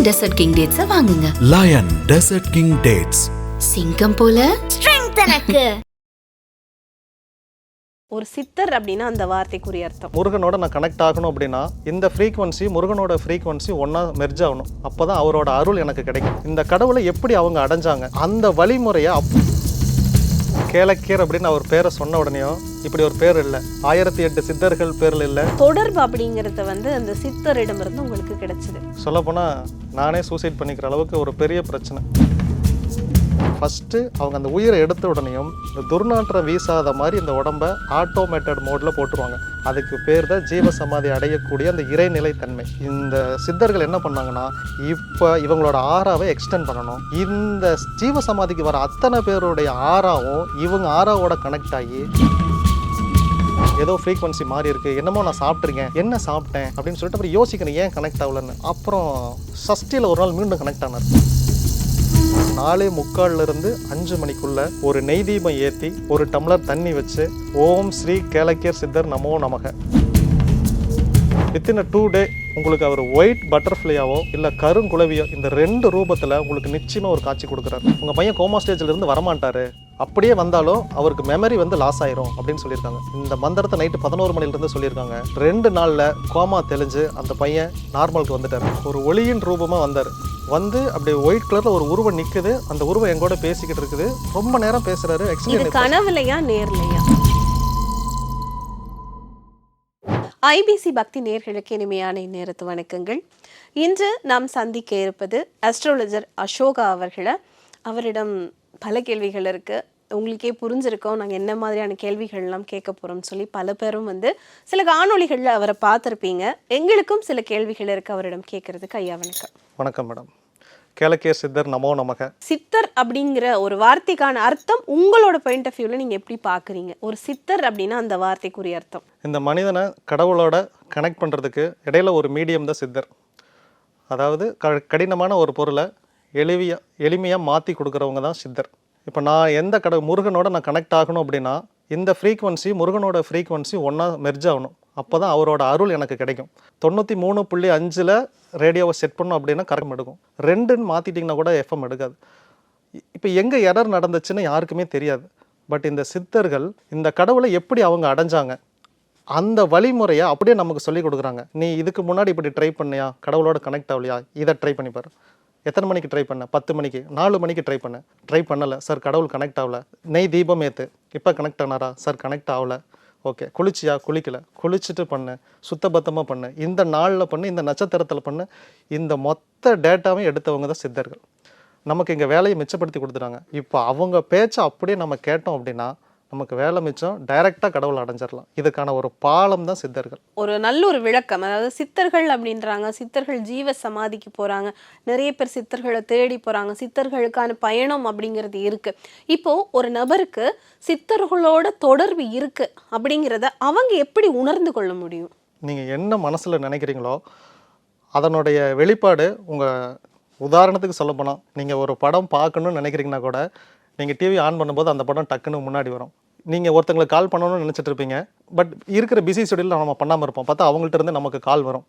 Line desert king dates வாங்குங்க. Lion desert king dates சிங்கம் போல? ஸ்ட்ரென்த் எனக்கு. ஒரு சித்தர் அப்படின்னா அந்த வார்த்தைக்குரிய அர்த்தம். முருகனோட நான் கனெக்ட் ஆகணும் அப்படின்னா இந்த ஃப்ரீக்வன்சி முருகனோட ஃப்ரீக்வன்சி ஒன்றா மெர்ஜ் ஆகணும். அப்போ தான் அவரோட அருள் எனக்கு கிடைக்கும். இந்த கடவுளை எப்படி அவங்க அடைஞ்சாங்க அந்த வழிமுறையை கேளக்கீர் அப்படின்னு அவர் பேரை சொன்ன உடனேயும் இப்படி ஒரு பேர் இல்லை. ஆயிரத்தி எட்டு சித்தர்கள் பேரில் இல்லை. தொடர்பு அப்படிங்கிறது வந்து அந்த சித்தரிடமிருந்து உங்களுக்கு கிடைச்சது. சொல்லப்போனால் நானே சூசைட் பண்ணிக்கிற அளவுக்கு ஒரு பெரிய பிரச்சனை. ஃபஸ்ட்டு அவங்க அந்த உயிரை எடுத்த உடனேயும் இந்த துர்நாற்றம் வீசாத மாதிரி இந்த உடம்ப ஆட்டோமேட்டட் மோடில் போட்டுருவாங்க. அதுக்கு பேர் தான் ஜீவ சமாதி அடையக்கூடிய அந்த இறைநிலைத்தன்மை. இந்த சித்தர்கள் என்ன பண்ணாங்கன்னா இப்போ இவங்களோட ஆறாவை எக்ஸ்டெண்ட் பண்ணணும். இந்த ஜீவ சமாதிக்கு வர அத்தனை பேருடைய ஆறாவும் இவங்க ஆறாவோட கனெக்ட் ஆகி ஏதோ ஃப்ரீக்வன்சி மாறி இருக்குது என்னமோ நான் சாப்பிட்ருக்கேன் என்ன சாப்பிட்டேன்? அப்படின்னு சொல்லிட்டு அப்புறம் யோசிக்கணும் ஏன் கனெக்ட் ஆகலன்னு. அப்புறம் சஷ்டியில் ஒரு நாள் மீண்டும் கனெக்ட் ஆனார். நாலே முக்கால்ல இருந்து அஞ்சு மணிக்குள்ள ஒரு நெய் தீபம் ஏற்றி ஒரு டம்ளர் தண்ணி வச்சு ஓம் ஸ்ரீ கேலக்கியர் சித்தர் நமோ நமக. வித்தின் டூ டே உங்களுக்கு அவர் ஒயிட் பட்டர்ஃப்ளையாவோ இல்லை கருங்குலவியோ இந்த ரெண்டு ரூபத்தில் உங்களுக்கு நிச்சயமாக ஒரு காட்சி கொடுக்குறாரு. உங்கள் பையன் கோமா ஸ்டேஜில் இருந்து வரமாட்டாரு. அப்படியே வந்தாலும் அவருக்கு மெமரி வந்து லாஸ் ஆயிரும் அப்படின்னு சொல்லியிருக்காங்க. இந்த மந்திரத்தை நைட்டு பதினோரு மணிலேருந்து சொல்லியிருக்காங்க. ரெண்டு நாளில் கோமா தெளிஞ்சு அந்த பையன் நார்மலுக்கு வந்துட்டார். ஒரு ஒளியின் ரூபமாக வந்தார். வந்து அப்படியே ஒயிட் கலரில் ஒரு உருவம் நிற்குது அந்த உருவம் எங்கூட பேசிக்கிட்டு இருக்குது. ரொம்ப நேரம் பேசுகிறாரு இது ஆக்சுவலி கனவுலையா நேர்லையா? ஐபிசி பக்தி நேர்களுக்கு இனிமையான இந்நேரத்து வணக்கங்கள். இன்று நாம் சந்திக்க இருப்பது அஸ்ட்ராலஜர் அசோகா அவர்களை அவரிடம் பல கேள்விகள் இருக்கு. உங்களுக்கே புரிஞ்சிருக்கோம் நாங்கள் என்ன மாதிரியான கேள்விகள்லாம் கேட்க போகிறோம்னு சொல்லி பல பேரும் வந்து சில காணொளிகளில் அவரை பார்த்துருப்பீங்க. எங்களுக்கும் சில கேள்விகள் இருக்கு அவரிடம் கேட்கறதுக்கு. ஐயா வணக்கம். வணக்கம் மேடம். கேலக்கியர் சித்தர் நமோ நமக. சித்தர் அப்படிங்கிற ஒரு வார்த்தைக்கான அர்த்தம் உங்களோட பாயிண்ட் ஆஃப் வியூவில் நீங்கள் எப்படி பார்க்குறீங்க? ஒரு சித்தர் அப்படின்னா அந்த வார்த்தைக்குரிய அர்த்தம். இந்த மனிதனை கடவுளோட கனெக்ட் பண்ணுறதுக்கு இடையில ஒரு மீடியம் தான் சித்தர். அதாவது க கடினமான ஒரு பொருளை எளிமையா எளிமையாக மாற்றி கொடுக்குறவங்க தான் சித்தர். இப்போ நான் எந்த கட முருகனோட நான் கனெக்ட் ஆகணும் அப்படின்னா இந்த ஃப்ரீக்வன்சி முருகனோட ஃப்ரீக்வன்சி ஒன்றா மெர்ஜ் ஆகணும். அப்போ தான் அவரோட அருள் எனக்கு கிடைக்கும். தொண்ணூற்றி மூணு புள்ளி அஞ்சில் ரேடியோவை செட் பண்ணோம் அப்படின்னா கரெக்ட் எடுக்கும். ரெண்டுன்னு மாற்றிட்டிங்கன்னா கூட எஃப்எம் எடுக்காது. இப்போ எங்கே எரர் நடந்துச்சுன்னு யாருக்குமே தெரியாது. பட் இந்த சித்தர்கள் இந்த கடவுளை எப்படி அவங்க அடைஞ்சாங்க அந்த வழிமுறையை அப்படியே நமக்கு சொல்லிக் கொடுக்குறாங்க. நீ இதுக்கு முன்னாடி இப்படி ட்ரை பண்ணியா? கடவுளோட கனெக்ட் ஆகலையா? இதை ட்ரை பண்ணி பாரு. எத்தனை மணிக்கு ட்ரை பண்ண? பத்து மணிக்கு. நாலு மணிக்கு ட்ரை பண்ணேன் ட்ரை பண்ணலை. சார் கடவுள் கனெக்ட் ஆகல. நெய் தீபம் ஏற்று இப்போ கனெக்ட் ஆனாரா? சார் கனெக்ட் ஆகலை. ஓகே குளிச்சியா? குளிக்கல. குளிச்சுட்டு பண்ணு. சுத்தபத்தமாக பண்ணு. இந்த நாளில் பண்ணு இந்த நட்சத்திரத்தில் பண்ணு. இந்த மொத்த டேட்டாவும் எடுத்தவங்க தான் சித்தர்கள். நமக்கு இங்கே வேலையை மிச்சப்படுத்தி கொடுத்துட்டாங்க. இப்போ அவங்க பேச்சை அப்படியே நம்ம கேட்டோம் அப்படின்னா நமக்கு வேலை மிச்சம் டைரெக்டாக கடவுள் அடைஞ்சிடலாம் இதுக்கான ஒரு பாலம் தான் சித்தர்கள். ஒரு நல்ல ஒரு விளக்கம். அதாவது சித்தர்கள் அப்படின்றாங்க. சித்தர்கள் ஜீவ சமாதிக்கு போறாங்க. நிறைய பேர் சித்தர்களை தேடி போறாங்க. சித்தர்களுக்கான பயணம் அப்படிங்கிறது இருக்கு. இப்போ ஒரு நபருக்கு சித்தர்களோட தொடர்பு இருக்கு அப்படிங்கிறத அவங்க எப்படி உணர்ந்து கொள்ள முடியும்? நீங்கள் என்ன மனசில் நினைக்கிறீங்களோ அதனுடைய வெளிப்பாடு உங்கள் உதாரணத்துக்கு சொல்ல போனால் நீங்கள் ஒரு படம் பார்க்கணும்னு நினைக்கிறீங்கன்னா கூட நீங்கள் டிவி ஆன் பண்ணும்போது அந்த படம் டக்குன்னு முன்னாடி வரும். நீங்கள் ஒருத்தங்களுக்கு கால் பண்ணணும்னு நினச்சிட்டு இருப்பீங்க பட் இருக்கிற பிஸி ஷெடியூலில் நம்ம பண்ணாமல் இருப்போம். பார்த்தா அவங்கள்ட்ட இருந்து நமக்கு கால் வரும்.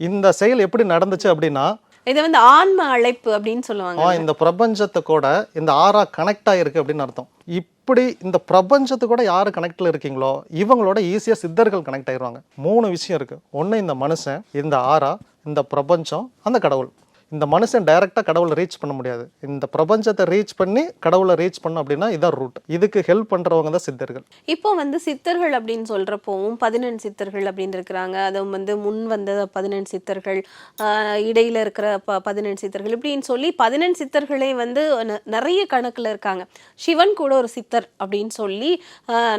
இந்த செயல் எப்படி நடந்துச்சு அப்படின்னா இதை வந்து ஆன்ம அழைப்பு அப்படின்னு சொல்லுவாங்க. இந்த பிரபஞ்சத்தை கூட இந்த ஆறா கனெக்ட் ஆகிருக்கு அப்படின்னு அர்த்தம். இப்படி இந்த பிரபஞ்சத்து கூட யார் கனெக்டில் இருக்கீங்களோ இவங்களோட ஈஸியாக சித்தர்கள் கனெக்ட் ஆயிடுவாங்க மூணு விஷயம் இருக்குது ஒன்று இந்த மனுஷன் இந்த ஆறா இந்த பிரபஞ்சம் அந்த கடவுள். இந்த மனுஷன் டைரெக்டாக கடவுளை ரீச் பண்ண முடியாது. இந்த பிரபஞ்சத்தை ரீச் பண்ணி கடவுளை ரீச் பண்ண அப்படின்னா இதான் ரூட் இதுக்கு ஹெல்ப் பண்ணுறவங்க தான் சித்தர்கள். இப்போ வந்து சித்தர்கள் அப்படின்னு சொல்கிறப்போவும் பதினெண் சித்தர்கள் அப்படின்னு இருக்கிறாங்க. அதுவும் வந்து முன் வந்த பதினெண் சித்தர்கள் இடையில் இடையில இருக்கிற ப பதினெண் சித்தர்கள் இப்படின்னு சொல்லி பதினெண் சித்தர்களே வந்து நிறைய கணக்கில் இருக்காங்க. சிவன் கூட ஒரு சித்தர் அப்படின்னு சொல்லி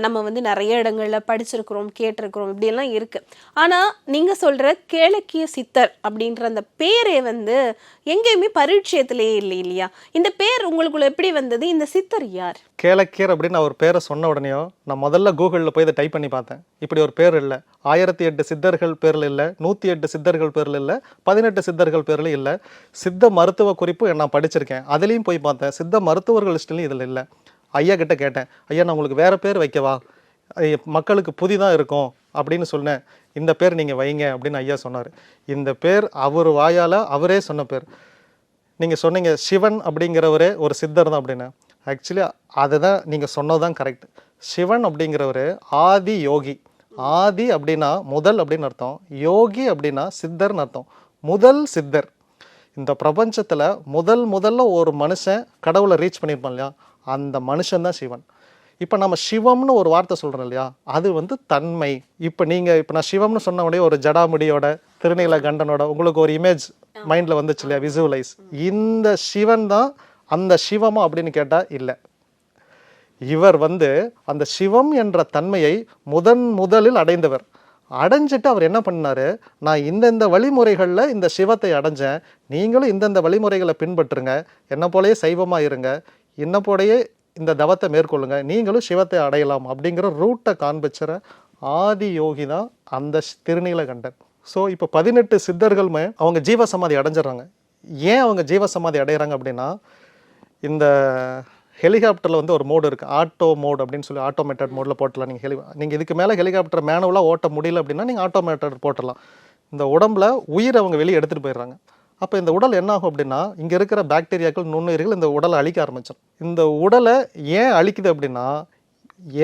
நம்ம வந்து நிறைய இடங்களில் படிச்சிருக்கிறோம் கேட்டிருக்கிறோம் இப்படியெல்லாம் இருக்குது ஆனால் நீங்கள் சொல்கிற கேளக்கிய சித்தர் அப்படின்ற அந்த பேரே வந்து எங்கேயுமே பரீட்சயத்திலேயே இல்லை இல்லையா? இந்த பேர் உங்களுக்குள்ள எப்படி வந்தது? இந்த சித்தர் யார்? கேளக்கியர் அப்படின்னு அவர் பேரை சொன்ன உடனேயும் நான் முதல்ல கூகுளில் போய் இதை டைப் பண்ணி பார்த்தேன். இப்படி ஒரு பேர் இல்லை. ஆயிரத்தி எட்டு சித்தர்கள் பேரில் இல்லை நூற்றி எட்டு சித்தர்கள் பேரில் இல்லை பதினெட்டு சித்தர்கள் பேரில் இல்லை. சித்த மருத்துவ குறிப்பு நான் படிச்சிருக்கேன். அதுலேயும் போய் பார்த்தேன். சித்த மருத்துவர்கள் லிஸ்ட்லையும் இதில் இல்லை. ஐயா கிட்ட கேட்டேன். ஐயா நான் உங்களுக்கு வேறு பேர் வைக்கவா? மக்களுக்கு புதிதாக இருக்கும். அப்படின்னு சொன்னேன் இந்த பேர் நீங்கள் வைங்க அப்படின்னு ஐயா சொன்னார். இந்த பேர் அவர் வாயால் அவரே சொன்ன பேர். நீங்கள் சொன்னீங்க சிவன் அப்படிங்கிறவரே ஒரு சித்தர் தான் அப்படின்னு ஆக்சுவலி அதுதான் நீங்கள் சொன்னது தான் கரெக்ட் சிவன் அப்படிங்கிறவர் ஆதி யோகி. ஆதி அப்படின்னா முதல் அப்படின்னு அர்த்தம். யோகி அப்படின்னா சித்தர்னு அர்த்தம். முதல் சித்தர். இந்த பிரபஞ்சத்தில் முதல் முதல்ல ஒரு மனுஷன் கடவுளை ரீச் பண்ணியிருப்பான் இல்லையா? அந்த மனுஷன் தான் சிவன். இப்போ நம்ம சிவம்னு ஒரு வார்த்தை சொல்கிறோம் இல்லையா? அது வந்து தன்மை. இப்போ நீங்கள் இப்போ நான் சிவம்னு சொன்ன உடனே ஒரு ஜடாமுடியோட திருநீல கண்டனோட உங்களுக்கு ஒரு இமேஜ் மைண்டில் வந்துச்சு இல்லையா? விசுவலைஸ் இந்த சிவன் தான் அந்த சிவமா அப்படின்னு கேட்டால் இல்லை. இவர் வந்து அந்த சிவம் என்ற தன்மையை முதன் முதலில் அடைந்தவர். அடைஞ்சிட்டு அவர் என்ன பண்ணார்? நான் இந்தந்த வழிமுறைகளில் இந்த சிவத்தை அடைஞ்சேன். நீங்களும் இந்தந்த வழிமுறைகளை பின்பற்றுங்க. என்ன போலயே சைவமாக இருங்க. என்ன போலயே இந்த தவத்தை மேற்கொள்ளுங்க. நீங்களும் சிவத்தை அடையலாம் அப்படிங்கிற ரூட்டை காண்பிச்சுற ஆதி யோகி தான் அந்த திருநீலகண்டன். ஸோ இப்போ பதினெட்டு சித்தர்களுமே அவங்க ஜீவசமாதி அடைஞ்சிடுறாங்க. ஏன் அவங்க ஜீவசமாதி அடையிறாங்க அப்படின்னா இந்த ஹெலிகாப்டரில் வந்து ஒரு மோடு இருக்குது ஆட்டோ மோட் அப்படின்னு சொல்லி ஆட்டோமேட்டட் மோடில் போட்டலாம் நீங்கள் ஹெலி நீங்கள் இதுக்கு மேலே ஹெலிகாப்டர் மேனுவலாக ஓட்ட முடியல அப்படின்னா நீங்கள் ஆட்டோமேட்டட் போட்டலாம் இந்த உடம்புல உயிர் அவங்க வெளியே எடுத்துகிட்டு போயிடுறாங்க. அப்போ இந்த உடல் என்ன ஆகும் அப்படின்னா இங்கே இருக்கிற பாக்டீரியாக்கள் நுண்ணுயிர்கள் இந்த உடலை அழிக்க ஆரம்பிச்சிடும் இந்த உடலை ஏன் அழிக்குது அப்படின்னா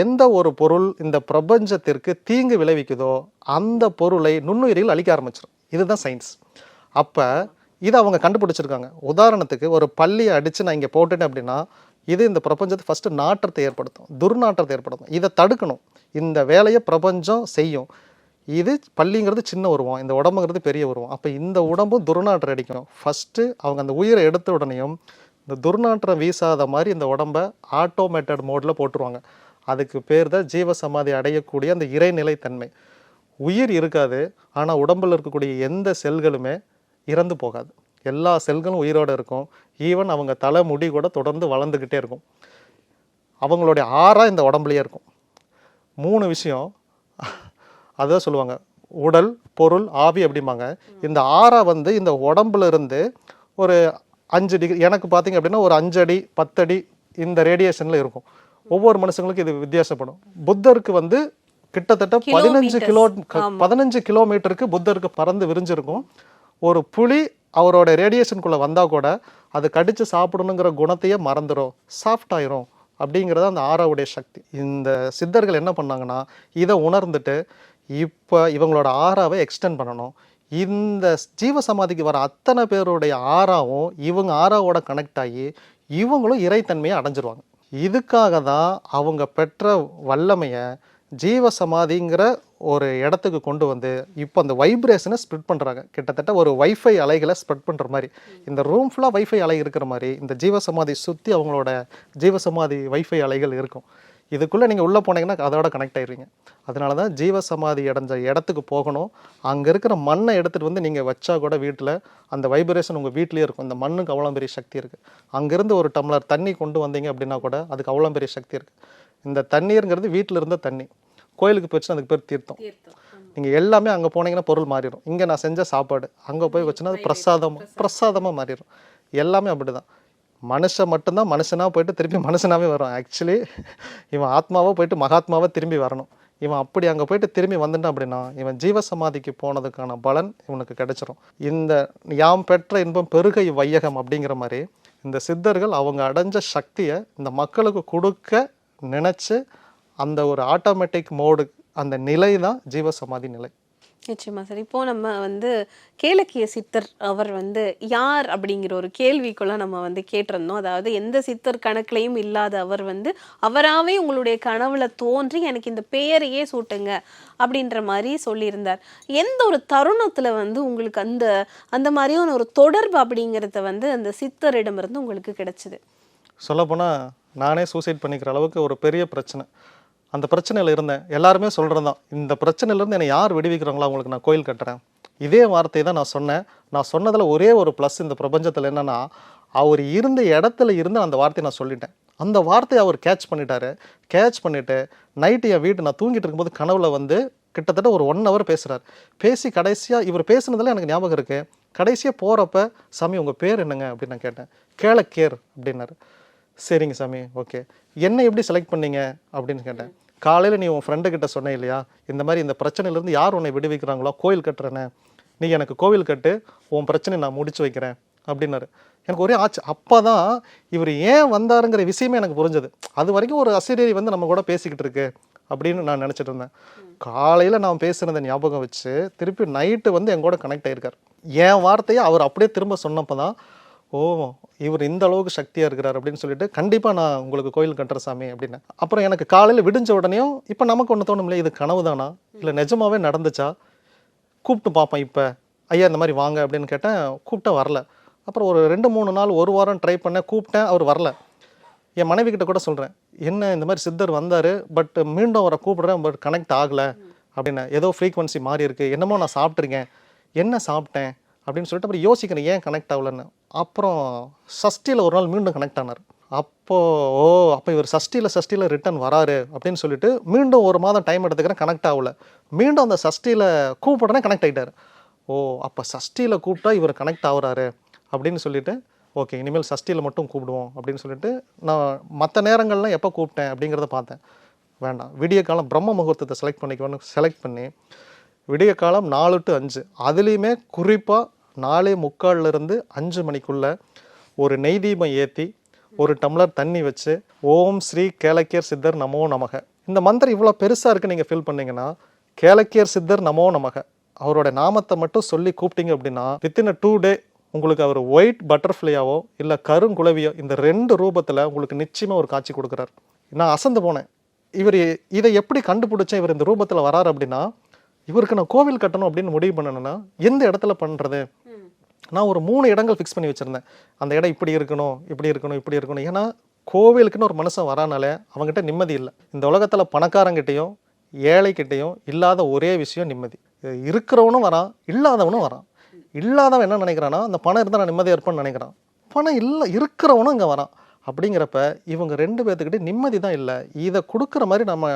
எந்த ஒரு பொருள் இந்த பிரபஞ்சத்திற்கு தீங்கு விளைவிக்குதோ அந்த பொருளை நுண்ணுயிரிகள் அழிக்க ஆரம்பிச்சிடும் இதுதான் சயின்ஸ் அப்போ இதை அவங்க கண்டுபிடிச்சிருக்காங்க. உதாரணத்துக்கு ஒரு பள்ளியை அடித்து நான் இங்கே போட்டுட்டேன் அப்படின்னா இது இந்த பிரபஞ்சத்தை ஃபஸ்ட்டு நாற்றத்தை ஏற்படுத்தும் துர்நாற்றத்தை ஏற்படுத்தும். இதை தடுக்கணும். இந்த வேலையை பிரபஞ்சம் செய்யும். இது பள்ளிங்கிறது சின்ன உருவம் இந்த உடம்புங்கிறது பெரிய உருவம். அப்போ இந்த உடம்பும் துர்நாற்றம் அடிக்கும். ஃபஸ்ட்டு அவங்க அந்த உயிரை எடுத்த உடனேயும் இந்த துர்நாற்றம் வீசாத மாதிரி இந்த உடம்பை ஆட்டோமேட்டட் மோடில் போட்டுருவாங்க. அதுக்கு பேர் தான் ஜீவசமாதி அடையக்கூடிய அந்த இறைநிலைத்தன்மை. உயிர் இருக்காது ஆனால் உடம்புல இருக்கக்கூடிய எந்த செல்களுமே இறந்து போகாது. எல்லா செல்களும் உயிரோட இருக்கும். ஈவன் அவங்க தலை முடி கூட தொடர்ந்து வளர்ந்துக்கிட்டே இருக்கும். அவங்களுடைய ஆறாக இந்த உடம்புலயே இருக்கும். மூணு விஷயம் அதான் சொல்லுவாங்க. உடல் பொருள் ஆவி அப்படிம்பாங்க. இந்த ஆறா வந்து இந்த உடம்புல இருந்து ஒரு அஞ்சு டிகிரி எனக்கு பார்த்தீங்க அப்படின்னா ஒரு அஞ்சு அடி பத்தடி இந்த ரேடியேஷனில் இருக்கும். ஒவ்வொரு மனுஷங்களுக்கும் இது வித்தியாசப்படும். புத்தருக்கு வந்து கிட்டத்தட்ட பதினஞ்சு கிலோ பதினஞ்சு கிலோமீட்டருக்கு புத்தருக்கு பறந்து விரிஞ்சிருக்கும். ஒரு புலி அவரோட ரேடியேஷனுக்குள்ளே வந்தால் கூட அது கடித்து சாப்பிடணுங்கிற குணத்தையே மறந்துடும் சாஃப்ட் ஆயிரும். அப்படிங்கிறது அந்த ஆறாவுடைய சக்தி. இந்த சித்தர்கள் என்ன பண்ணாங்கன்னா இதை உணர்ந்துட்டு இப்போ இவங்களோட ஆறாவை எக்ஸ்டெண்ட் பண்ணணும். இந்த ஜீவ சமாதிக்கு வர அத்தனை பேருடைய ஆறாவும் இவங்க ஆறாவோட கனெக்ட் ஆகி இவங்களும் இறைத்தன்மையை அடைஞ்சிருவாங்க. இதுக்காக தான் அவங்க பெற்ற வல்லமையை ஜீவ சமாதிங்கிற ஒரு இடத்துக்கு கொண்டு வந்து இப்போ அந்த வைப்ரேஷனை ஸ்ப்ரெட் பண்ணுறாங்க கிட்டத்தட்ட ஒரு வைஃபை அலைகளை ஸ்ப்ரெட் பண்ணுற மாதிரி. இந்த ரூம் ஃபுல்லாக வைஃபை அலை இருக்கிற மாதிரி இந்த ஜீவ சமாதி சுற்றி அவங்களோட ஜீவ சமாதி வைஃபை அலைகள் இருக்கும். இதுக்குள்ளே நீங்கள் உள்ளே போனீங்கன்னா அதோட கனெக்ட் ஆயிடுவீங்க அதனால தான் ஜீவசமாதி அடைஞ்ச இடத்துக்கு போகணும். அங்கே இருக்கிற மண்ணை எடுத்துகிட்டு வந்து நீங்கள் வச்சா கூட வீட்டில் அந்த வைப்ரேஷன் உங்கள் வீட்லேயே இருக்கும். இந்த மண்ணுக்கு அவ்வளோ பெரிய சக்தி இருக்குது அங்கேருந்து ஒரு டம்ளர் தண்ணி கொண்டு வந்தீங்க அப்படின்னா கூட அதுக்கு அவ்வளோ பெரிய சக்தி இருக்குது இந்த தண்ணீருங்கிறது வீட்டில் இருந்த தண்ணி. கோயிலுக்கு போச்சுன்னா அதுக்கு பேர் தீர்த்தம். நீங்கள் எல்லாமே அங்கே போனீங்கன்னா பொருள் மாறிடும் இங்கே நான் செஞ்ச சாப்பாடு அங்கே போய் வச்சுன்னா அது பிரசாதம் பிரசாதமாக மாறிடும் எல்லாமே அப்படிதான். மனுஷன் மட்டும்தான் மனுஷனாக போயிட்டு திரும்பி மனுஷனாவே வரும் ஆக்சுவலி இவன் ஆத்மாவாக போயிட்டு மகாத்மாவாக திரும்பி வரணும். இவன் அப்படி அங்கே போயிட்டு திரும்பி வந்துட்டான் அப்படின்னா இவன் ஜீவசமாதிக்கு போனதுக்கான பலன் இவனுக்கு கிடைச்சிரும். இந்த யாம் பெற்ற இன்பம் பெருகை வையகம் அப்படிங்கிற மாதிரி இந்த சித்தர்கள் அவங்க அடைஞ்ச சக்தியை இந்த மக்களுக்கு கொடுக்க நினச்சி அந்த ஒரு ஆட்டோமேட்டிக் மோடு அந்த நிலை தான் ஜீவசமாதி நிலை. நிச்சயமா சார். இப்போ நம்ம வந்து கேளக்கிய சித்தர் அவர் வந்து யார் அப்படிங்கிற ஒரு கேள்விக்குள்ள நம்ம வந்து கேட்டிருந்தோம். அதாவது எந்த சித்தர் கணக்குலையும் இல்லாத அவர் வந்து அவராவே உங்களுடைய கனவுல தோன்றி எனக்கு இந்த பெயரையே சூட்டுங்க அப்படின்ற மாதிரி சொல்லியிருந்தார். எந்த ஒரு தருணத்துல வந்து உங்களுக்கு அந்த அந்த மாதிரியான ஒரு தொடர்பு அப்படிங்கிறத வந்து அந்த சித்தரிடமிருந்து உங்களுக்கு கிடைச்சிது? சொல்லப்போனால் நானே சூசைட் பண்ணிக்கிற அளவுக்கு ஒரு பெரிய பிரச்சனை. அந்த பிரச்சனையில் இருந்தேன். எல்லாருமே சொல்கிறது தான் இந்த பிரச்சனையிலேருந்து என்னை யார் விடுவிக்கிறாங்களோ அவங்களுக்கு நான் கோயில் கட்டுறேன். இதே வார்த்தையை தான் நான் சொன்னேன். நான் சொன்னதில் ஒரே ஒரு ப்ளஸ் இந்த பிரபஞ்சத்தில் என்னென்னா அவர் இருந்த இடத்துல இருந்து அந்த வார்த்தையை நான் சொல்லிட்டேன். அந்த வார்த்தையை அவர் கேட்ச் பண்ணிட்டாரு. கேட்ச் பண்ணிவிட்டு நைட்டு என் வீட்டு நான் தூங்கிட்டு இருக்கும்போது கனவுல வந்து கிட்டத்தட்ட ஒரு ஒன் ஹவர் பேசுகிறார் பேசி கடைசியாக இவர் பேசுனதில் எனக்கு ஞாபகம் இருக்குது கடைசியாக போகிறப்ப சாமி உங்கள் பேர் என்னங்க? அப்படின்னு நான் கேட்டேன். கேளக்கேர் அப்படின்னாரு. சரிங்க சாமி ஓகே என்ன எப்படி செலக்ட் பண்ணீங்க? அப்படின்னு கேட்டேன். காலையில் நீ உன் ஃப்ரெண்டு கிட்ட சொன்ன இல்லையா? இந்த மாதிரி இந்த பிரச்சனையிலேருந்து யார் உன்னை விடுவிக்கிறாங்களோ? கோயில் கட்டுறேனே. நீ எனக்கு கோவில் கட்டு உன் பிரச்சனை நான் முடிச்சு வைக்கிறேன் அப்படின்னாரு. எனக்கு ஒரே ஆச்சு அப்போ தான் இவர் ஏன் வந்தாருங்கிற விஷயமே எனக்கு புரிஞ்சது. அது வரைக்கும் ஒரு அசிரியர் வந்து நம்ம கூட பேசிக்கிட்டு இருக்கு அப்படின்னு நான் நினச்சிட்டு இருந்தேன். காலையில் நான் பேசுனதை ஞாபகம் வச்சு திருப்பி நைட்டு வந்து என் கூட கனெக்ட் ஆகியிருக்கார் என் வார்த்தையை அவர் அப்படியே திரும்ப சொன்னப்போ தான் ஓ இவர் இந்த அளவுக்கு சக்தியாக இருக்கிறார் அப்படின்னு சொல்லிட்டு கண்டிப்பாக நான் உங்களுக்கு கோயில் கட்டுற சாமி அப்படின்னு. அப்புறம் எனக்கு காலையில் விடிஞ்ச உடனேயும் இப்போ நமக்கு ஒன்று தோணும் இல்லையா இது கனவு தானா இல்லை நிஜமாவே நடந்துச்சா? கூப்பிட்டு பார்ப்பேன் இப்போ. ஐயா இந்த மாதிரி வாங்க அப்படின்னு கேட்டேன். கூப்பிட்டா வரல. அப்புறம் ஒரு ரெண்டு மூணு நாள் ஒரு வாரம் ட்ரை பண்ணேன் கூப்பிட்டேன் அவர் வரல. என் மனைவி கிட்ட கூட சொல்கிறேன் என்ன இந்த மாதிரி சித்தர் வந்தார் பட் மீண்டும் அவரை கூப்பிடுறேன் பட் கனெக்ட் ஆகலை. அப்படின்னு. ஏதோ ஃப்ரீக்வன்சி மாறி இருக்குது என்னமோ நான் சாப்பிட்ருக்கேன் என்ன சாப்பிட்டேன்? அப்படின்னு சொல்லிட்டு அப்புறம் யோசிக்கிறேன் ஏன் கனெக்ட் ஆகலன்னு. அப்புறம் சஷ்டியில் ஒரு நாள் மீண்டும் கனெக்ட் ஆனார். அப்போது ஓ அப்போ இவர் சஷ்டியில் சஷ்டியில் ரிட்டர்ன் வராரு அப்படின்னு சொல்லிட்டு மீண்டும் ஒரு மாதம் டைம் எடுத்துக்கிறேன் கனெக்ட் ஆகல. மீண்டும் அந்த சஷ்டியில் கூப்பிடுறேன் கனெக்ட் ஆகிட்டார் ஓ அப்போ சஷ்டியில் கூப்பிட்டா இவர் கனெக்ட் ஆகுறாரு அப்படின்னு சொல்லிட்டு ஓகே இனிமேல் சஷ்டியில் மட்டும் கூப்பிடுவோம் அப்படின்னு சொல்லிட்டு நான் மற்ற நேரங்கள்லாம் எப்போ கூப்பிட்டேன் அப்படிங்கிறத பார்த்தேன். வேண்டாம். விடிய காலம் பிரம்ம முகூர்த்தத்தை செலக்ட் பண்ணிக்குவேன்னு செலக்ட் பண்ணி விடிய காலம் நாலு டு அஞ்சு. அதுலேயுமே குறிப்பாக நாலே முக்கால்லேருந்து அஞ்சு மணிக்குள்ளே ஒரு நெய் தீபம் ஏற்றி ஒரு டம்ளர் தண்ணி வச்சு ஓம் ஸ்ரீ கேலக்கியர் சித்தர் நமோ நமக. இந்த மந்திரம் இவ்வளோ பெருசாக இருக்குது நீங்கள் ஃபீல் பண்ணிங்கன்னா கேலக்கியர் சித்தர் நமோ நமக. அவரோட நாமத்தை மட்டும் சொல்லி கூப்பிட்டீங்க அப்படின்னா வித்தின் டூ டே உங்களுக்கு அவர் ஒயிட் பட்டர்ஃப்ளையாவோ இல்லை கருங்குளவியோ இந்த ரெண்டு ரூபத்தில் உங்களுக்கு நிச்சயமாக ஒரு காட்சி கொடுக்குறாரு. நான் அசந்து போனேன். இவர் இதை எப்படி கண்டுபிடிச்சேன் இவர் இந்த ரூபத்தில் வராரு அப்படின்னா இவருக்கு நான் கோவில் கட்டணும் அப்படின்னு முடிவு பண்ணணும்னா எந்த இடத்துல பண்ணுறது நான் ஒரு மூணு இடங்கள் ஃபிக்ஸ் பண்ணி வச்சுருந்தேன். அந்த இடம் இப்படி இருக்கணும் இப்படி இருக்கணும் இப்படி இருக்கணும். ஏன்னா கோவிலுக்குன்னு ஒரு மனுஷன் வரானாலே அவங்ககிட்ட நிம்மதி இல்லை. இந்த உலகத்தில் பணக்காரங்கிட்டையும் ஏழைக்கிட்டையும் இல்லாத ஒரே விஷயம் நிம்மதி. இருக்கிறவனும் வரான் இல்லாதவனும் வரான். இல்லாதவன் என்ன நினைக்கிறான்னா அந்த பணம் இருந்தால் நான் நிம்மதியாக இருப்பேன்னு நினைக்கிறான். பணம் இல்லை இருக்கிறவனும் இங்கே வரான். அப்படிங்கிறப்ப இவங்க ரெண்டு பேர்த்துக்கிட்டே நிம்மதி தான் இல்லை. இதை கொடுக்குற மாதிரி நம்ம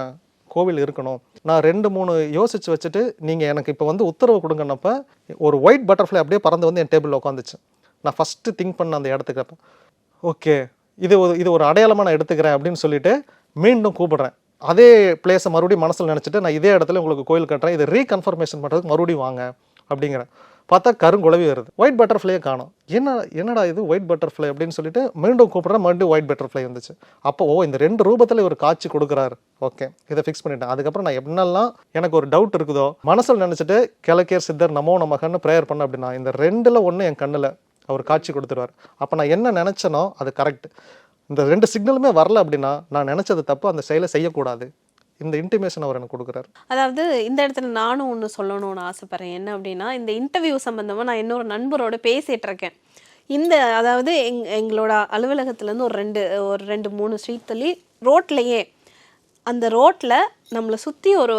கோவில் இருக்கணும். நான் ரெண்டு மூணு யோசிச்சு வச்சுட்டு நீங்கள் எனக்கு இப்போ வந்து உத்தரவு கொடுங்கன்னப்ப ஒரு ஒயிட் பட்டர்ஃப்ளை அப்படியே பறந்து வந்து என் டேபிளில் உட்காந்துச்சு நான் ஃபஸ்ட்டு திங்க் பண்ண அந்த இடத்துக்கு அப்போ. ஓகே இது ஒரு இது ஒரு அடையாளமாக நான் எடுத்துக்கிறேன் அப்படின்னு சொல்லிட்டு மீண்டும் கூப்பிடுறேன். அதே பிளேஸை மறுபடியும் மனசில் நினச்சிட்டு நான் இதே இடத்துல உங்களுக்கு கோயில் கட்டுறேன். இதை ரீகன்ஃபர்மேஷன் பண்ணுறதுக்கு மறுபடியும் வாங்க அப்படிங்கிறேன். பார்த்தா கருங்குழவி வருது. ஒயிட் பட்டர்ஃப்ளையை காணும். என்ன என்னடா இது ஒயிட் பட்டர்ஃப்ளை அப்படின்னு சொல்லிட்டு மீண்டும் கூப்பிட்ற மறுபடியும் ஒயிட் பட்டர்ஃப்ளை வந்துச்சு. அப்போ ஓ இந்த ரெண்டு ரூபத்தில் ஒரு காட்சி கொடுக்குறாரு. ஓகே இதை ஃபிக்ஸ் பண்ணிட்டேன். அதுக்கப்புறம் நான் என்னெல்லாம் எனக்கு ஒரு டவுட் இருக்குதோ மனசில் நினச்சிட்டு கிழக்கேர் சித்தர் நமோ நமகன்னு ப்ரேயர் பண்ண அப்படின்னா இந்த ரெண்டில் ஒன்று என் கண்ணில் அவர் காட்சி கொடுத்துருவார். அப்போ நான் என்ன நினச்சனோ அது கரெக்ட் இந்த ரெண்டு சிக்னலுமே வரல அப்படின்னா நான் நினச்சது தப்பு அந்த செயலை செய்யக்கூடாது. இந்த இன்டிமேஷன் அவர் எனக்கு கொடுக்குறாரு. அதாவது இந்த இடத்துல நானும் ஒன்று சொல்லணும்னு ஆசைப்பட்றேன். என்ன அப்படின்னா இந்த இன்டர்வியூ சம்மந்தமாக நான் இன்னொரு நண்பரோட பேசிகிட்டு இருக்கேன் இந்த அதாவது எங் எங்களோட அலுவலகத்துலேருந்து ஒரு ரெண்டு ஒரு ரெண்டு மூணு ஸ்ட்ரீட் தள்ளி ரோட்லேயே அந்த ரோட்டில் நம்மளை சுற்றி ஒரு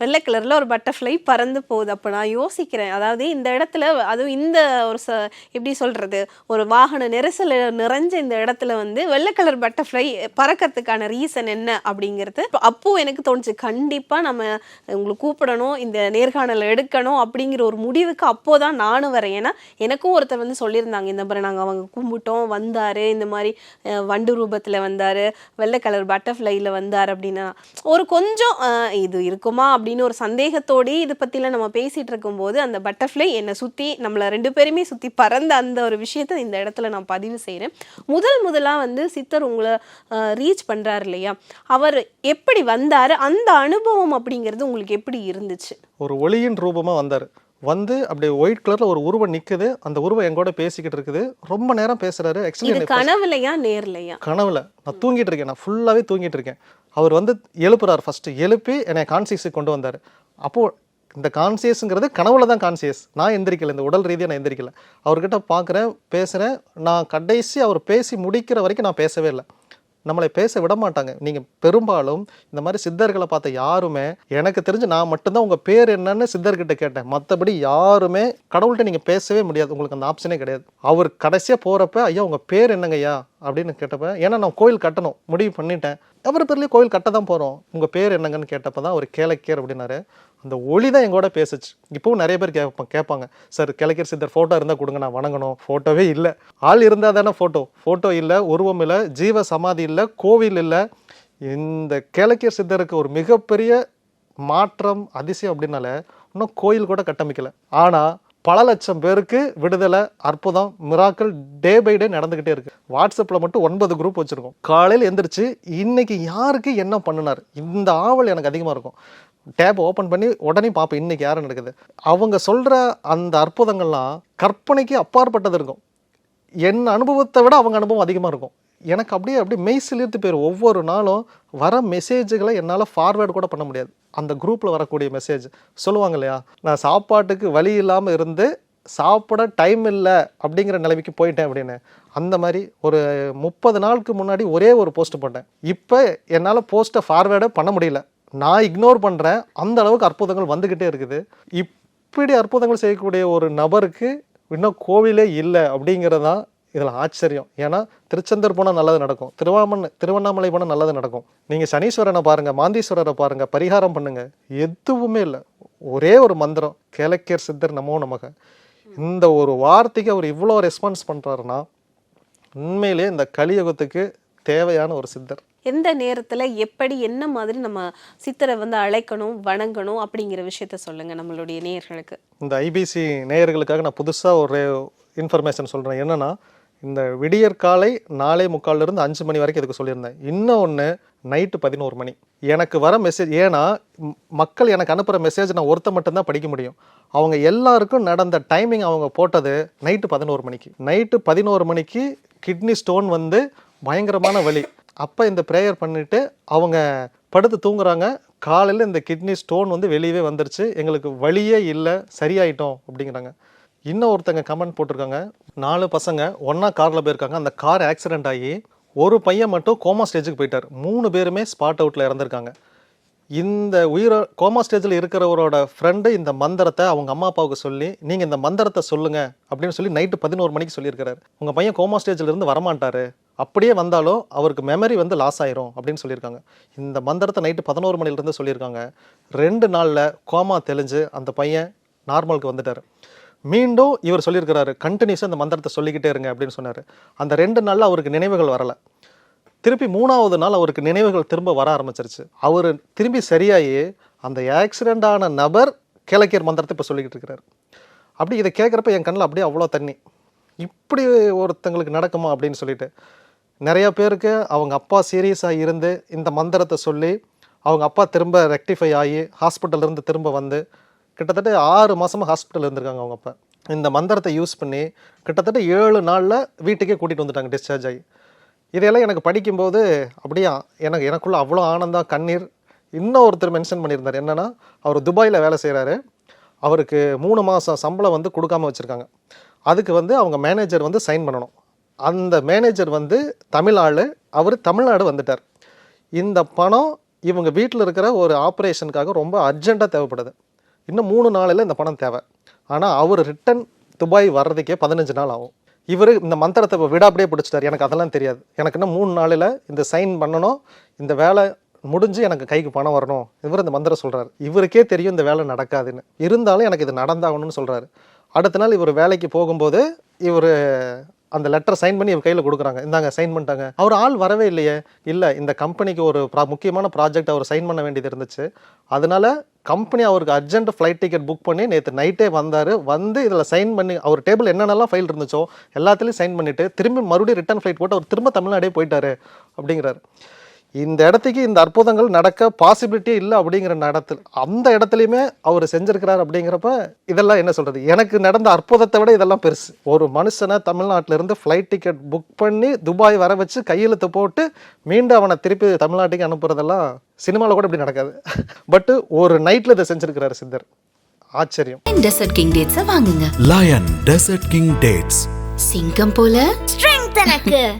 வெள்ளை கலரில் ஒரு பட்டர்ஃப்ளை பறந்து போகுது. அப்போ நான் யோசிக்கிறேன். அதாவது இந்த இடத்துல அதுவும் இந்த ஒரு ச எப்படி சொல்கிறது ஒரு வாகன நெரிசல் நிறைஞ்ச இந்த இடத்துல வந்து வெள்ளை கலர் பட்டர்ஃப்ளை பறக்கிறதுக்கான ரீசன் என்ன அப்படிங்கிறது அப்போது எனக்கு தோணுச்சு. கண்டிப்பாக நம்ம உங்களுக்கு கூப்பிடணும் இந்த நேர்காணல் எடுக்கணும் அப்படிங்கிற ஒரு முடிவுக்கு அப்போ தான் நானும் வரேன். ஏன்னா எனக்கும் ஒருத்தர் வந்து சொல்லியிருந்தாங்க இந்த மாதிரி நாங்கள் அவங்க கும்பிட்டோம் வந்தார் இந்த மாதிரி வண்டு ரூபத்தில் வந்தார் வெள்ளை கலர் பட்டர்ஃப்ளையில் வந்தார் அப்படின்னா. ஒரு கொஞ்சம் அஹ், இது இருக்குமா அப்படின்னு ஒரு சந்தேகத்தோடயே இது பற்றிலாம் நம்ம பேசிகிட்டு இருக்கும்போது அந்த பட்டர்ஃப்ளை என்னை சுற்றி நம்மளை ரெண்டு பேருமே சுற்றி பறந்த அந்த ஒரு விஷயத்தை இந்த இடத்துல நான் பதிவு செய்கிறேன் முதல் முதலாக வந்து சித்தர் உங்களை ரீச் பண்ணுறாரு இல்லையா? அவர் எப்படி வந்தார்? அந்த அனுபவம் அப்படிங்கிறது உங்களுக்கு எப்படி இருந்துச்சு? ஒரு ஒளியின் ரூபமாக வந்தார். வந்து அப்படியே ஒயிட் கலரில் ஒரு உருவம் நிற்குது அந்த உருவம் என் கூட பேசிக்கிட்டு இருக்குது. ரொம்ப நேரம் ஆக்சுவலி கனவுலையா நேர்லையா? கனவுல. நான் தூங்கிட்டு இருக்கேன். நான் ஃபுல்லாகவே தூங்கிட்டு இருக்கேன். அவர் வந்து எழுப்புறார் ஃபஸ்ட்டு எழுப்பி என்னை கான்சியஸுக்கு கொண்டு வந்தார். அப்போது இந்த கான்சியஸுங்கிறது கனவுல தான் கான்சியஸ் நான் எந்திரிக்கல இந்த உடல் ரீதியாக நான் எந்திரிக்கல. அவர்கிட்ட பார்க்குறேன் பேசுகிறேன் நான் கடைசி அவர் பேசி முடிக்கிற வரைக்கும் நான் பேசவே இல்லை. நம்மளை பேச விட மாட்டாங்க நீங்கள் பெரும்பாலும் இந்த மாதிரி சித்தர்களை பார்த்த யாருமே எனக்கு தெரிஞ்சு நான் மட்டும்தான் உங்கள் பேர் என்னன்னு சித்தர்கிட்ட கேட்டேன். மற்றபடி யாருமே கடவுள்கிட்ட நீங்கள் பேசவே முடியாது. உங்களுக்கு அந்த ஆப்ஷனே கிடையாது. அவர் கடைசியாக போகிறப்ப ஐயா உங்கள் பேர் என்னங்க ஐயா? அப்படின்னு கேட்டப்ப ஏன்னா நான் கோயில் கட்டணும். முடிவு பண்ணிட்டேன். அவர் பேர்லேயே கோயில் கட்ட தான் போகிறோம் உங்கள் பேர் என்னங்கன்னு கேட்டப்ப தான் அவர் கேளக்கேர் அப்படின்னாரு. அந்த ஒளி தான் எங்கூட பேசுச்சு. இப்போவும் நிறைய பேர் கேட்பாங்க கேட்பாங்க சார் கிழக்கர் சித்தர் ஃபோட்டோ இருந்தால் கொடுங்க நான் வணங்கணும். ஃபோட்டோவே இல்லை. ஆள் இருந்தால் தானே ஃபோட்டோ ஃபோட்டோ இல்லை உருவம் இல்லை ஜீவ சமாதி இல்லை கோவில் இல்லை. இந்த கிழக்கர் சித்தருக்கு ஒரு மிகப்பெரிய மாற்றம் அதிசயம் அப்படின்னால இன்னும் கோயில் கூட கட்டமைக்கலை. ஆனால் பல லட்சம் பேருக்கு விடுதலை அற்புதம் மிராக்கள் டே பை டே நடந்துக்கிட்டே இருக்கு. வாட்ஸ்அப்பில் மட்டும் ஒன்பது குரூப் வச்சுருக்கோம். காலையில் எந்திரிச்சு இன்னைக்கு யாருக்கு என்ன பண்ணினார்? இந்த ஆவல் எனக்கு அதிகமாக இருக்கும். டேப் ஓப்பன் பண்ணி உடனே பார்ப்பேன் இன்றைக்கி யாரு நடக்குது. அவங்க சொல்கிற அந்த அற்புதங்கள்லாம் கற்பனைக்கு அப்பாற்பட்டது இருக்கும். என் அனுபவத்தை விட அவங்க அனுபவம் அதிகமாக இருக்கும். எனக்கு அப்படியே அப்படியே மெய் சிலிர்த்து போயிடும் ஒவ்வொரு நாளும் வர மெசேஜுகளை என்னால் ஃபார்வேர்டு கூட பண்ண முடியாது. அந்த குரூப்பில் வரக்கூடிய மெசேஜ் சொல்லுவாங்க இல்லையா? நான் சாப்பாட்டுக்கு வழி இல்லாமல் இருந்து சாப்பிட டைம் இல்லை அப்படிங்கிற நிலைமைக்கு போயிட்டேன் அப்படின்னு. அந்த மாதிரி ஒரு முப்பது நாளுக்கு முன்னாடி ஒரே ஒரு போஸ்ட் போட்டேன். இப்போ என்னால் போஸ்ட்டை ஃபார்வேர்டே பண்ண முடியல. நான் இக்னோர் பண்ணுறேன் அந்த அளவுக்கு அற்புதங்கள் வந்துக்கிட்டே இருக்குது. இப்படி அற்புதங்கள் செய்யக்கூடிய ஒரு நபருக்கு இன்னும் கோவிலே இல்லை அப்படிங்கிறது தான் இதில் ஆச்சரியம். ஏன்னா திருச்செந்தூர் போனால் நல்லது நடக்கும். திருவாமன் திருவண்ணாமலை போனால் நல்லது நடக்கும். நீங்கள் சனீஸ்வரனை பாருங்கள் மாந்தீஸ்வரரை பாருங்கள் பரிகாரம் பண்ணுங்கள் எதுவுமே இல்லை. ஒரே ஒரு மந்திரம் கேளக்கியர் சித்தர் நமோ நமக. இந்த ஒரு வார்த்தைக்கு அவர் இவ்வளோ ரெஸ்பான்ஸ் பண்ணுறாருன்னா உண்மையிலேயே இந்த கலியுகத்துக்கு தேவையான ஒரு சித்தர். எந்த நேரத்துல எப்படி என்ன மாதிரி நம்ம சித்தரை வந்து அழைக்கணும் வணங்கணும் அப்படிங்கிற விஷயத்த சொல்லுங்க நம்மளுடைய நேயர்களுக்கு. இந்த ஐபிசி நேயர்களுக்காக நான் புதுசாக ஒரு இன்ஃபர்மேஷன் சொல்கிறேன் என்னன்னா இந்த விடியற் காலை நாலே முக்கால்லேருந்து அஞ்சு மணி வரைக்கும் இதுக்கு சொல்லியிருந்தேன். இன்னும் ஒன்று நைட்டு பதினோரு மணி. எனக்கு வர மெசேஜ் ஏன்னா மக்கள் எனக்கு அனுப்புகிற மெசேஜ் நான் ஒருத்த மட்டும்தான் படிக்க முடியும். அவங்க எல்லாருக்கும் நடந்த டைமிங் அவங்க போட்டது நைட்டு பதினோரு மணிக்கு. நைட்டு பதினோரு மணிக்கு கிட்னி ஸ்டோன் வந்து பயங்கரமான வலி. அப்போ இந்த ப்ரேயர் பண்ணிவிட்டு அவங்க படுத்து தூங்குறாங்க. காலையில் இந்த கிட்னி ஸ்டோன் வந்து வெளியவே வந்துருச்சு. எங்களுக்கு வழியே இல்லை சரியாயிட்டோம் அப்படிங்கிறாங்க. இன்னும் ஒருத்தங்க கமெண்ட் போட்டிருக்காங்க. நாலு பசங்க ஒன்றா காரில் போயிருக்காங்க. அந்த கார் ஆக்சிடென்ட் ஆகி ஒரு பையன் மட்டும் கோமா ஸ்டேஜுக்கு போயிட்டார். மூணு பேருமே ஸ்பாட் அவுட்டில் இறந்துருக்காங்க. இந்த உயிர கோமா ஸ்டேஜில் இருக்கிறவரோட ஃப்ரெண்டு இந்த மந்திரத்தை அவங்க அம்மா அப்பாவுக்கு சொல்லி நீங்கள் இந்த மந்திரத்தை சொல்லுங்கள் அப்படின்னு சொல்லி நைட்டு பதினோரு மணிக்கு சொல்லியிருக்கிறாரு. உங்கள் பையன் கோமா ஸ்டேஜில் இருந்து அப்படியே வந்தாலும் அவருக்கு மெமரி வந்து லாஸ் ஆயிரும் அப்படின்னு சொல்லியிருக்காங்க. இந்த மந்திரத்தை நைட்டு பதினோரு மணிலேருந்து சொல்லியிருக்காங்க. ரெண்டு நாளில் கோமா தெளிஞ்சு அந்த பையன் நார்மலுக்கு வந்துட்டார். மீண்டும் இவர் சொல்லியிருக்கிறாரு கண்டினியூஸாக இந்த மந்திரத்தை சொல்லிக்கிட்டே இருங்க அப்படின்னு சொன்னார். அந்த ரெண்டு நாளில் அவருக்கு நினைவுகள் வரலை. திருப்பி மூணாவது நாள் அவருக்கு நினைவுகள் திரும்ப வர ஆரம்பிச்சிருச்சு. அவர் திரும்பி சரியாகி அந்த ஆக்சிடெண்ட் ஆன நபர் கிழக்கியர் மந்திரத்தை இப்போ சொல்லிக்கிட்டு இருக்கிறார். அப்படி இதை கேட்குறப்ப என் கண்ணில் அப்படியே அவ்வளோ தண்ணி. இப்படி ஒருத்தங்களுக்கு நடக்குமா அப்படின்னு சொல்லிட்டு நிறைய பேருக்கு அவங்க அப்பா சீரியஸாக இருந்து இந்த மந்திரத்தை சொல்லி அவங்க அப்பா திரும்ப ரெக்டிஃபை ஆகி ஹாஸ்பிட்டலேருந்து இருந்து திரும்ப வந்து கிட்டத்தட்ட ஆறு மாதமாக ஹாஸ்பிட்டல் இருந்திருக்காங்க அவங்க அப்போ. இந்த மந்திரத்தை யூஸ் பண்ணி கிட்டத்தட்ட ஏழு நாளில் வீட்டுக்கே கூட்டிகிட்டு வந்துட்டாங்க டிஸ்சார்ஜ் ஆகி. இதையெல்லாம் எனக்கு படிக்கும்போது அப்படியே எனக்கு எனக்குள்ள அவ்வளோ ஆனந்தம் கண்ணீர். இன்னும் ஒருத்தர் மென்ஷன் பண்ணியிருந்தார் என்னென்னா அவர் துபாயில் வேலை செய்கிறாரு அவருக்கு மூணு மாதம் சம்பளம் வந்து கொடுக்காம வச்சுருக்காங்க. அதுக்கு வந்து அவங்க மேனேஜர் வந்து சைன் பண்ணணும். அந்த மேனேஜர் வந்து தமிழ் ஆள் அவர் தமிழ்நாடு வந்துட்டார். இந்த பணம் இவங்க வீட்டில் இருக்கிற ஒரு ஆப்ரேஷனுக்காக ரொம்ப அர்ஜெண்ட்டாக தேவைப்படுது. இன்னும் மூணு நாளில் இந்த பணம் தேவை. ஆனால் அவர் ரிட்டன் துபாய் வர்றதுக்கே பதினஞ்சு நாள் ஆகும். இவர் இந்த மந்திரத்தை இப்போ விடாப்படியே பிடிச்சிட்டார். எனக்கு அதெல்லாம் தெரியாது. எனக்கு இன்னும் மூணு நாளில் இந்த சைன் பண்ணணும். இந்த வேலை முடிஞ்சு எனக்கு கைக்கு பணம் வரணும். இவர் இந்த மந்திரம் சொல்கிறார் இவருக்கே தெரியும் இந்த வேலை நடக்காதுன்னு. இருந்தாலும் எனக்கு இது நடந்தாகணும்னு சொல்கிறாரு அடுத்த நாள் இவர் வேலைக்கு போகும்போது இவர் அந்த லெட்டர் சைன் பண்ணி இவர் கையில் கொடுக்குறாங்க. இந்தாங்க சைன் பண்ணிட்டாங்க. அவர் ஆள் வரவே இல்லையே. இல்லை இந்த கம்பெனிக்கு ஒரு ப்ரா- முக்கியமான ப்ராஜெக்ட் அவர் சைன் பண்ண வேண்டியது இருந்துச்சு. அதனால கம்பெனி அவருக்கு அர்ஜென்ட் ஃப்ளைட் டிக்கெட் புக் பண்ணி நேற்று நைட்டே வந்தார். வந்து இதில் சைன் பண்ணி அவர் டேபிள் என்னென்னலாம் ஃபைல் இருந்துச்சோ எல்லாத்துலேயும் சைன் பண்ணிவிட்டு திரும்பி மறுபடியும் ரிட்டர்ன் ஃப்ளைட் போட்டு அவர் திரும்ப தமிழ்நாடே போயிட்டாரு அப்படிங்கிறாரு. இந்த இடத்துக்கு இந்த அற்புதங்கள் நடக்க பாசிபிலிட்டியே இல்லை அப்படிங்கிற இடத்துல அந்த இடத்துலையுமே அவர் செஞ்சுருக்கிறார் அப்படிங்கிறப்ப இதெல்லாம் என்ன சொல்கிறது எனக்கு நடந்த அற்புதத்தை விட இதெல்லாம் பெருசு. ஒரு மனுஷனை தமிழ்நாட்டிலேருந்து ஃப்ளைட் டிக்கெட் புக் பண்ணி துபாய் வர வச்சு கையெழுத்து போட்டு மீண்டும் அவனை திருப்பி தமிழ்நாட்டுக்கு அனுப்புறதெல்லாம் சினிமாவில் கூட இப்படி நடக்காது. பட் ஒரு நைட்டில் இதை செஞ்சிருக்கிறாரு சித்தர். ஆச்சரியம். டெசர்ட் கிங் டேட்ஸை வாங்குங்க. Lion Desert King Dates. சிங்கம் போல. ஸ்ட்ரெங்க் எனக்கு.